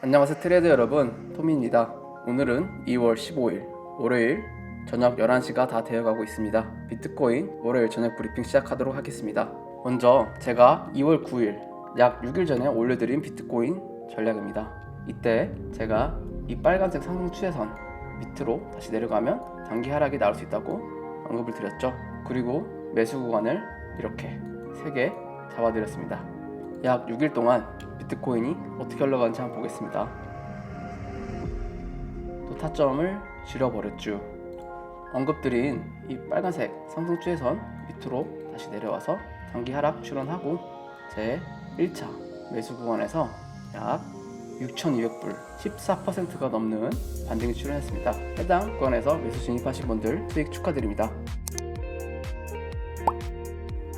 안녕하세요 트레이더 여러분. 토미입니다. 오늘은 2월 15일 월요일 저녁 11시가 다 되어가고 있습니다. 비트코인 월요일 저녁 브리핑 시작하도록 하겠습니다. 먼저 제가 2월 9일 약 6일 전에 올려드린 비트코인 전략입니다. 이때 제가 이 빨간색 상승 추세선 밑으로 다시 내려가면 단기 하락이 나올 수 있다고 언급을 드렸죠. 그리고 매수 구간을 이렇게 3개 잡아드렸습니다 약 6일 동안 비트코인이 어떻게 흘러가는지 한번 보겠습니다. 또 타점을 줄여버렸죠. 언급드린 이 빨간색 상승 추세선 밑으로 다시 내려와서 단기 하락 출현하고 제 1차 매수 구간에서 약 6,200불 14%가 넘는 반등이 출현했습니다. 해당 구간에서 매수 진입하신 분들 수익 축하드립니다.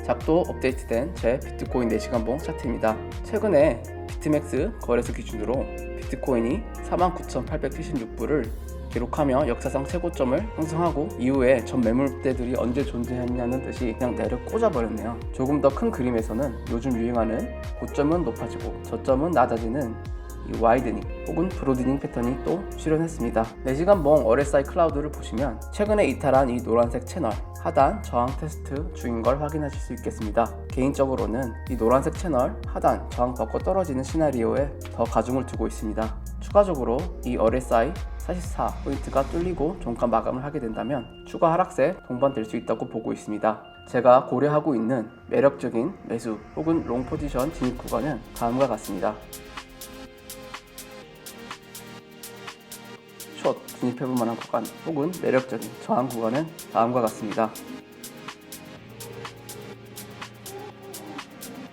작도 업데이트된 제 비트코인 4시간봉 차트입니다. 최근에 비트맥스 거래소 기준으로 비트코인이 49,876불을 기록하며 역사상 최고점을 형성하고 이후에 전 매물대들이 언제 존재했냐는 듯이 그냥 내려 꽂아버렸네요. 조금 더 큰 그림에서는 요즘 유행하는 고점은 높아지고 저점은 낮아지는 이 와이드닝 혹은 브로드닝 패턴이 또 출현했습니다. 4시간 봉 RSI 클라우드를 보시면 최근에 이탈한 이 노란색 채널 하단 저항 테스트 중인 걸 확인하실 수 있겠습니다. 개인적으로는 이 노란색 채널 하단 저항 받고 떨어지는 시나리오에 더 가중을 두고 있습니다. 추가적으로 이 RSI 44 포인트가 뚫리고 종가 마감을 하게 된다면 추가 하락세 동반될 수 있다고 보고 있습니다. 제가 고려하고 있는 매력적인 매수 혹은 롱 포지션 진입 구간은 다음과 같습니다. 숏 진입해볼 만한 구간 혹은 매력적인 저항 구간은 다음과 같습니다.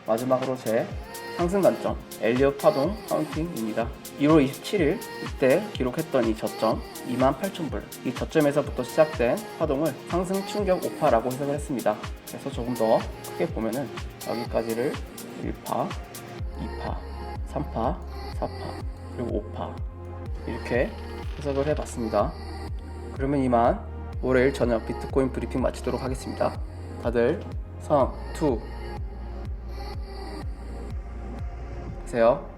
마지막으로 제 상승 관점 엘리엇 파동 카운팅입니다. 1월 27일 이때 기록했던 이 저점 28,000불 이 저점에서부터 시작된 파동을 상승 충격 5파라고 해석을 했습니다. 그래서 조금 더 크게 보면은 여기까지를 1파, 2파, 3파, 4파 그리고 5파 이렇게 해석을 해봤습니다. 그러면 이만 월요일 저녁 비트코인 브리핑 마치도록 하겠습니다. 다들 성, 투, 세요.